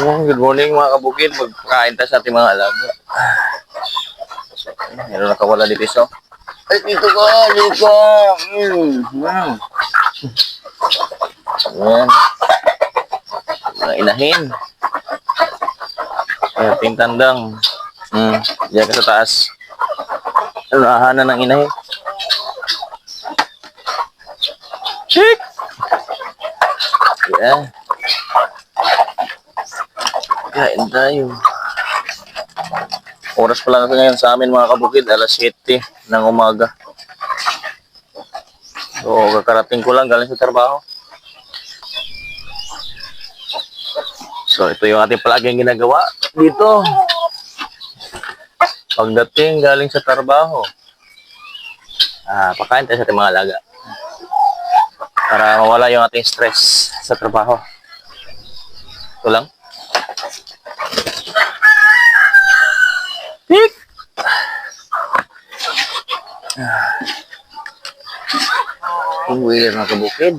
Oh, good morning mga kabukid. Magkain tayo sa ating mga alaga. Meron nakawala dito so. Ay, dito ka, dito ka. Mm. Mm. Ayan. Mga inahin. Ayan, ating tandang. Mm. Diyan ka sa taas. Unahanan ng inahin. Chick! Yeah. Kain tayo. Oras pa lang ito ngayon sa amin mga kabukid, alas 7 ng umaga. So, kakarating ko lang galing sa trabaho. So, ito yung ating palaging ginagawa dito. Pagdating galing sa trabaho, ah, pakain tayo sa ating mga alaga. Para mawala yung ating stress sa trabaho. Ito lang. Mga kabukid.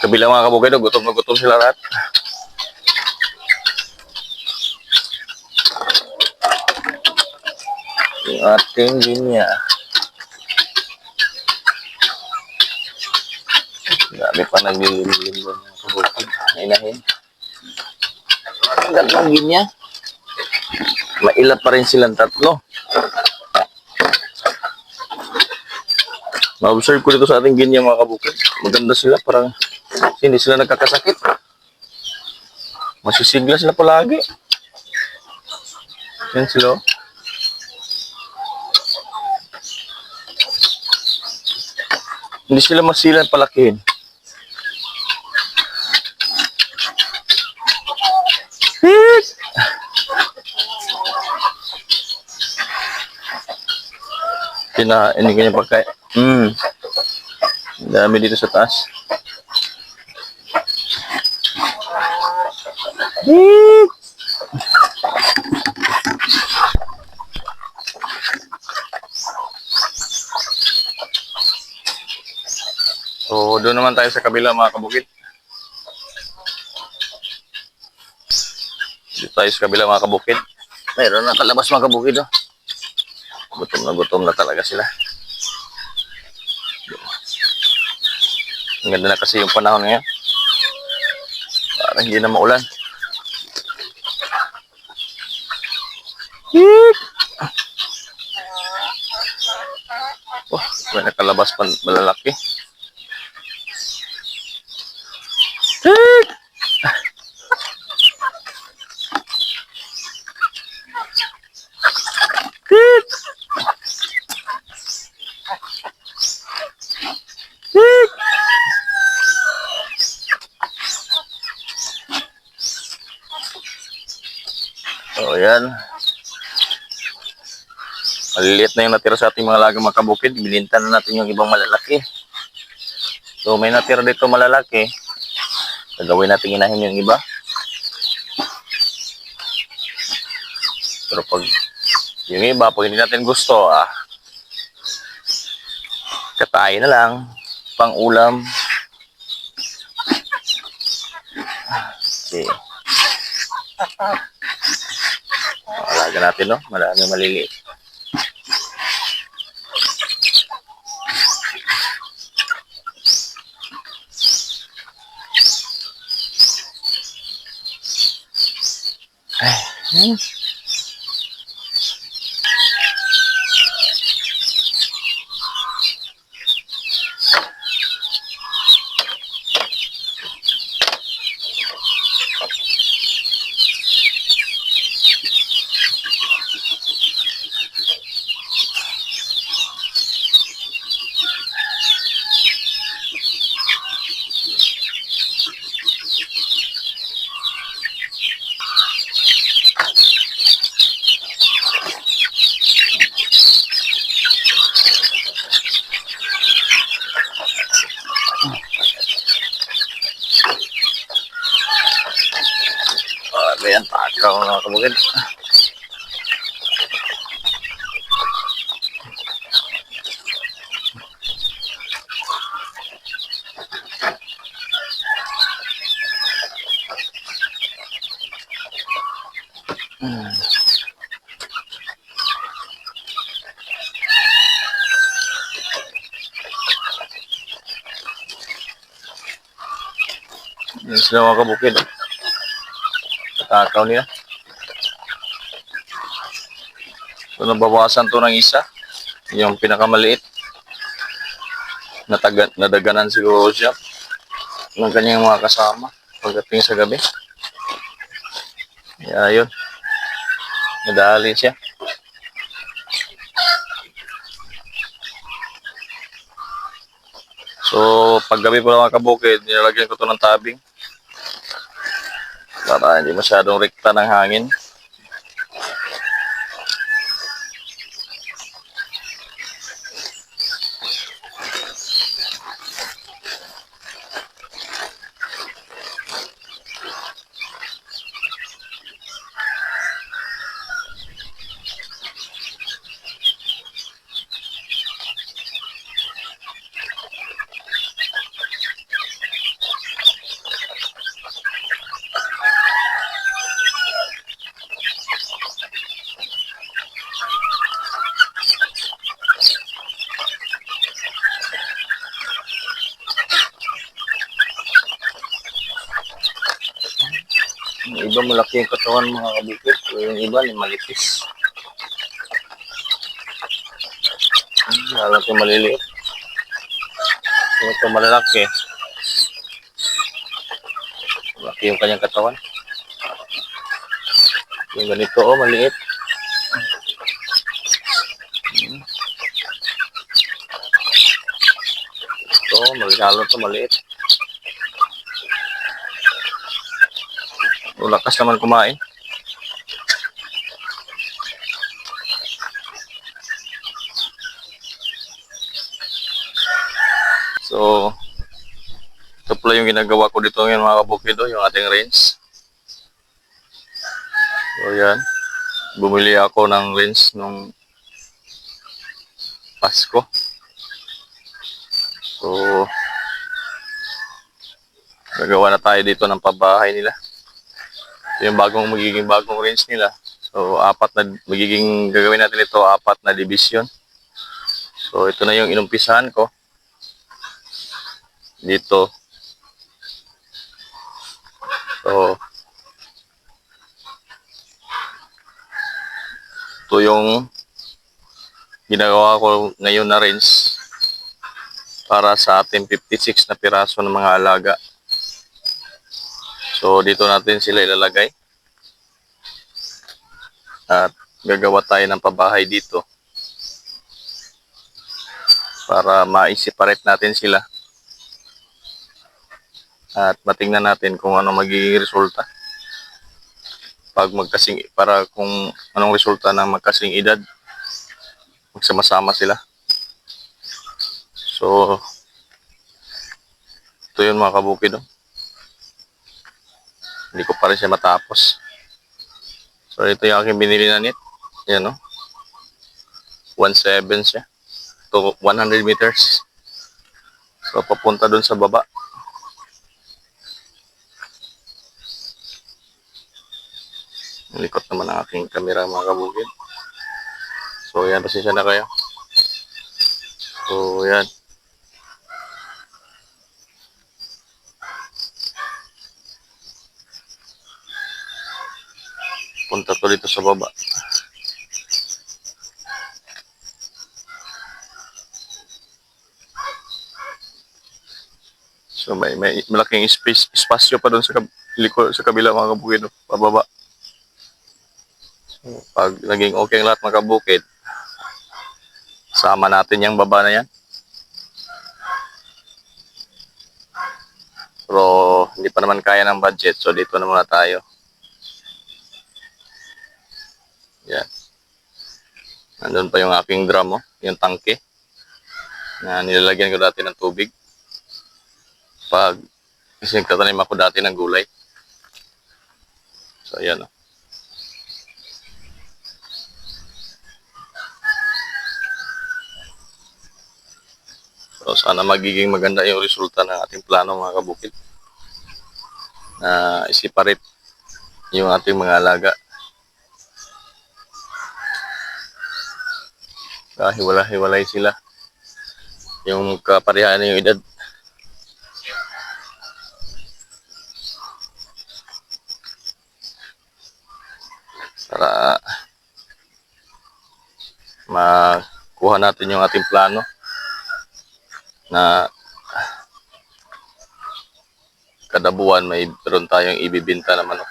Kabilang mga kabukid, gutom na gutom sila lahat. Yung ating linya. Grabe pa naglililim doon mga kabukid. Inahin. Ang ganda linya. Mailap pa rin silang tatlo. Ma-observe ko dito sa ating ganyan mga kabukid. Maganda sila, parang hindi sila nagkakasakit. Masisigla sila palagi. Yan sila. oh. Hindi sila masilan palakihin. Kina, ini kanya pagkain. Ang Dami dito sa taas. Hit! So, doon naman tayo sa kabila mga kabukit. Dito tayo sa kabila mga kabukid. Mayroon na kalabas mga kabukid. Oh. Gutom na gutom na talaga sila. Ang ganda na kasi yung panahon ngayon. Parang hindi na maulan. Oh, may nakalabas pa malalaki. So, yan. Maliliit na yung natira sa ating mga lagang makabukid. Bininta na natin yung ibang malalaki. So, may natira dito malalaki. Gagawin natin inahin yung iba. Pero pag yung iba, pag hindi natin gusto, ah, katayin na lang, pang ulam. Okay. Alaga no? Marami maliliit. Ay, hmm. Ah, ayan, takaw mga kabukid. Yan sila mga kabukid. Katakaw nila. So, nabawasan to ng isa. Yung pinakamaliit. Nataga, nadaganan siguro siya ng kanyang mga kasama pagdating sa gabi. Kaya yun. Nadali siya. So, pag gabi po mga kabukid, nilalagyan ko to ng tabing para hindi masyadong rekta ng hangin. Yung iba malaki yung katawan mga kabukid, pero yung iba ni malipis. Hmm, Lalo ito maliliit. Ito malalaki. Malaki yung kanyang katawan. Yung ganito, oh, maliit. Hmm. Ito, malalalo ito, maliit. O, lakas naman kumain. So, ito pala yung ginagawa ko dito ngayon mga kabukido, yung ating range. So, yan. Bumili ako ng range nung Pasko. So, gagawa na tayo dito ng pabahay nila. Yung bagong magiging bagong range nila. So, apat na, magiging gagawin natin ito, apat na division. So, ito na yung inumpisahan ko. Dito. So, ito yung ginagawa ko ngayon na range para sa ating 56 na piraso ng mga alaga. So, dito natin sila ilalagay. At gagawa tayo ng pabahay dito. Para ma-separate natin sila. At matingnan natin kung ano magiging resulta. Pag magkasing, para kung anong resulta ng magkasing edad. Magsama-sama sila. So, ito yun mga kabukid. Oh. Hindi ko pa rin siya matapos. So, ito yung aking binili na net. Yan, no? 1.7 siya. To 100 meters. So, papunta dun sa baba. Likot naman ang aking camera mga kabukid. So, yan. Pasensya na kayo. So, yan. Punta to dito sa baba. So may may malaking space espasyo pa doon sa kab- liko, sa kabila mga kabukid pababa. So, pag naging okay ang lahat mga kabukid, sama natin yung baba na yan. Pero hindi pa naman kaya ng budget, so dito na muna tayo. Yan. Nandun pa yung aking drum, oh, yung tangke. Na nilalagyan ko dati ng tubig. Pag kasi nagtatanim ako dati ng gulay. So, ayan, oh. So, sana magiging maganda yung resulta ng ating plano mga kabukid. Na isiparate yung ating mga alaga Kahiwala-hiwalay sila. Yung kaparehaan yung edad. Para makuha natin yung ating plano na kada buwan may meron tayong ibibinta na manok.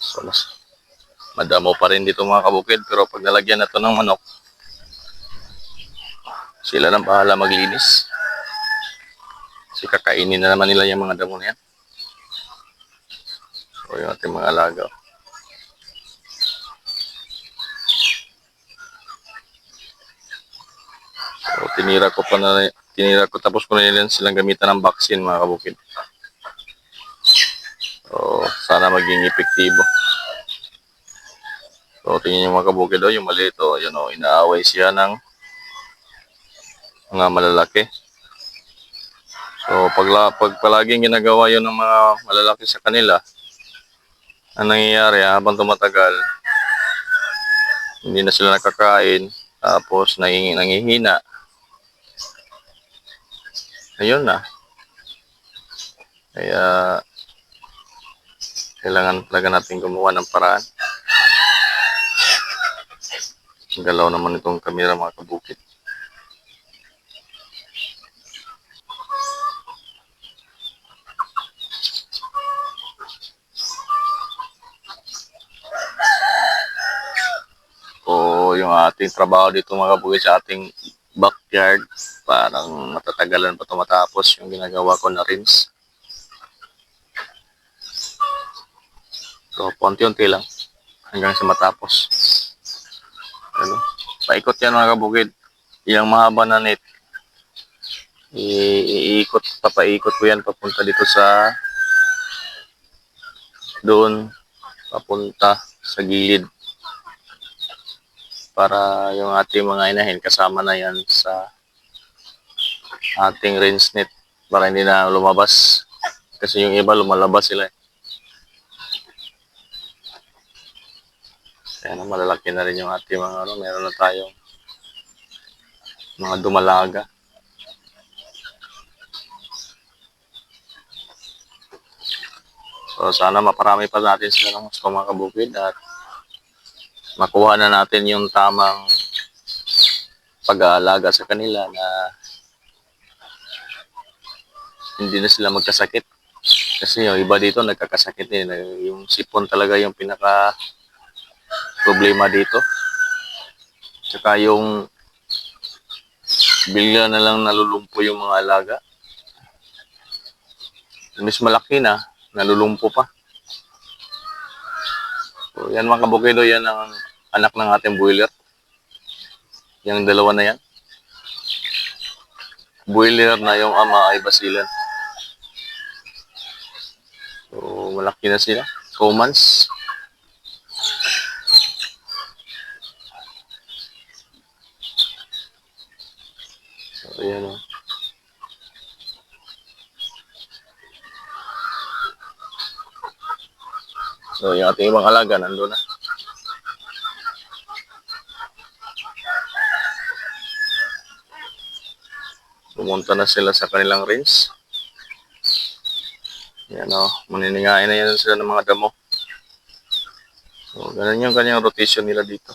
So, mas madamo pa rin dito mga kabukid pero pag nalagyan na ng manok sila nang bahala maglinis. Kasi kakainin na naman nila yung mga damo na yan. So yung ating mga alaga. So tinira ko pa na tinira ko tapos ko na nila silang gamitan ng vaccine mga kabukid. So sana maging epektibo So, tingnan yung mga kabukid o, yung maliit o, yun o, inaaway siya ng mga malalaki. So, pag, pag palaging ginagawa yun ng mga malalaki sa kanila, ang nangyayari habang tumatagal, hindi na sila nakakain, tapos nanging, nangihina. Ayun na. Kaya, kailangan talaga natin gumawa ng paraan. Galaw naman itong kamera mga kabukit. O yung ating trabaho dito mga kabukit sa ating backyard. Parang matatagalan pa ito matapos yung ginagawa ko na rims. So, konti-unti lang hanggang sa matapos. Ano? Paikot yan mga kabukid. Yung mahaba na net. Iikot, papaikot ko yan papunta dito sa doon papunta sa gilid para yung ating mga inahin kasama na yan sa ating rinse net para hindi na lumabas kasi yung iba lumalabas sila eh. Kaya na malalaki na rin yung ating mga ano, meron na tayong mga dumalaga. So sana maparami pa natin sila ng gusto mga kabukid at makuha na natin yung tamang pag-aalaga sa kanila na hindi na sila magkasakit. Kasi yung iba dito nagkakasakit din. Yung sipon talaga yung pinaka problema dito. Tsaka yung bigla na lang nalulumpo yung mga alaga. Mas malaki na, nalulumpo pa. So, yan mga kabukido, yan ang anak ng ating boiler. Yung dalawa na yan. Boiler na yung ama ay basilan. So, malaki na sila. Two months. So, ayan o. So, yung ating ibang alaga, nandun na. Pumunta na sila sa kanilang range. Yan o, maniningain na yan sila ng mga damo. So, ganun yung kanyang rotation nila dito.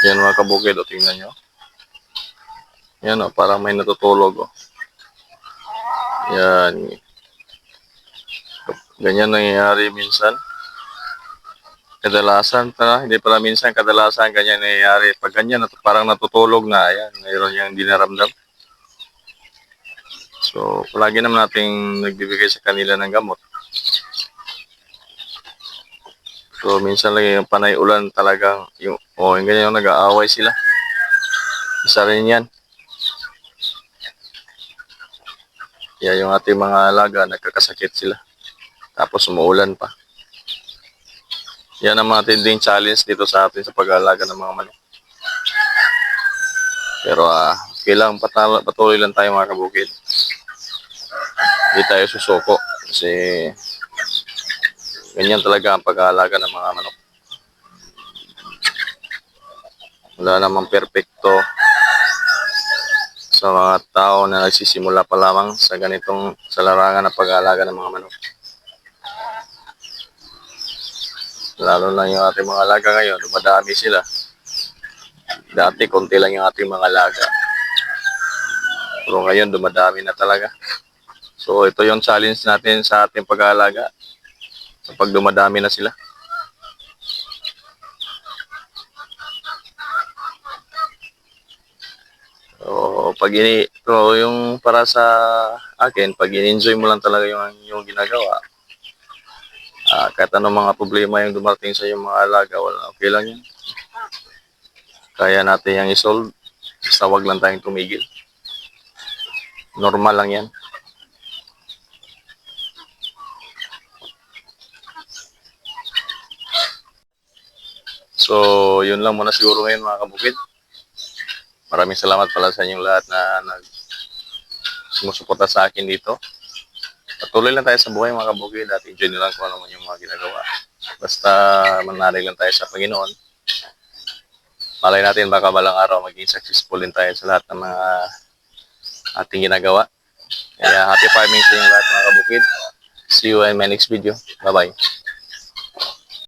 Yan mga kabukid, o tingnan nyo. Yan o, parang may natutulog o. Yan. Ganyan nangyayari minsan. Kadalasan, pa, hindi pala minsan, kadalasan ganyan nangyayari. Pag ganyan, parang natutulog na, ayan, mayroon yung dinaramdam. So, palagi naman nating nagbibigay sa kanila ng gamot. So, minsan lang yung panay ulan talagang, yung, oh, yung ganyan yung nag-aaway sila. Isa rin yan. Yan yung ating mga alaga, nagkakasakit sila. Tapos umuulan pa. Yan ang mga tinding challenge dito sa atin sa pag-aalaga ng mga manok. Pero ah, kailangan patala, patuloy lang tayo mga kabukid. Hindi tayo susuko kasi ganyan talaga ang pag-aalaga ng mga manok. Wala namang perpekto sa mga tao na nagsisimula pa lamang sa ganitong sa larangan ng pag-aalaga ng mga manok. Lalo na yung ating mga alaga ngayon, dumadami sila. Dati, konti lang yung ating mga alaga. Pero ngayon, dumadami na talaga. So, ito yung challenge natin sa ating pag-aalaga. Kapag dumadami na sila. So, pag ini, so, yung para sa akin, pag in-enjoy mo lang talaga yung, yung ginagawa, Ah, kahit anong mga problema yung dumating sa iyong mga alaga, wala, okay lang yan. Kaya natin yung isolve. Basta wag lang tayong tumigil. Normal lang yan. So, yun lang muna siguro ngayon mga kabukid. Maraming salamat pala sa inyong lahat na nag sumusuporta sa akin dito. Patuloy lang tayo sa buhay mga kabukid at enjoy nyo lang kung ano man yung mga ginagawa. Basta manalig lang tayo sa Panginoon. Malay natin baka balang araw maging successful din tayo sa lahat ng mga ating ginagawa. Kaya happy farming sa inyong lahat mga kabukid. See you in my next video. Bye-bye.